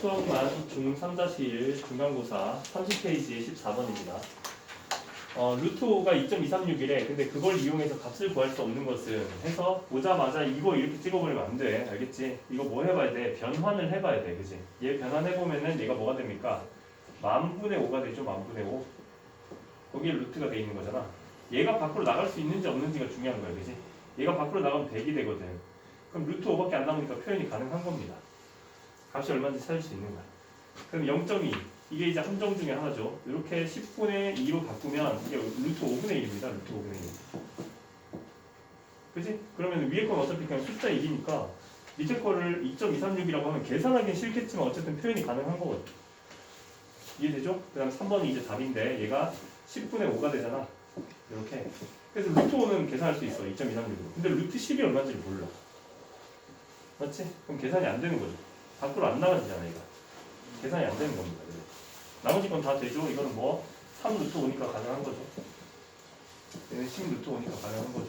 수학만 중3-1 중간고사 30페이지 14번입니다. 어, 루트 5가 2.236이래. 근데 그걸 이용해서 값을 구할 수 없는 것은 해서 오자마자 이거 이렇게 찍어버리면 안 돼. 알겠지? 이거 뭐 해봐야 돼? 변환을 해봐야 돼. 그지? 얘 변환해보면은 얘가 뭐가 됩니까? 만분의 5가 되죠. 만분의 5. 거기에 루트가 돼 있는 거잖아. 얘가 밖으로 나갈 수 있는지 없는지가 중요한 거야. 그지? 얘가 밖으로 나가면 100이 되거든. 그럼 루트 5밖에 안 남으니까 표현이 가능한 겁니다. 값이 얼마인지 찾을 수 있는 거야. 그럼 0.2 이게 이제 함정 중에 하나죠. 이렇게 10분의 2로 바꾸면 이게 루트 5분의 1입니다. 루트 5분의 1. 그지? 그러면 위에 건 어차피 그냥 숫자 1이니까 밑에 거를 2.236이라고 하면 계산하기는 싫겠지만 어쨌든 표현이 가능한 거거든. 이해되죠? 그 다음 3번이 이제 답인데 얘가 10분의 5가 되잖아. 이렇게. 그래서 루트 5는 계산할 수 있어. 2.236으로. 근데 루트 10이 얼마인지 몰라. 맞지? 그럼 계산이 안 되는 거죠. 밖으로 안 나가지잖아, 얘가. 계산이 안 되는 겁니다. 그래서. 나머지 건 다 되죠. 이거는 뭐 3루트 오니까 가능한 거죠. 얘는 10루트 오니까 가능한 거죠.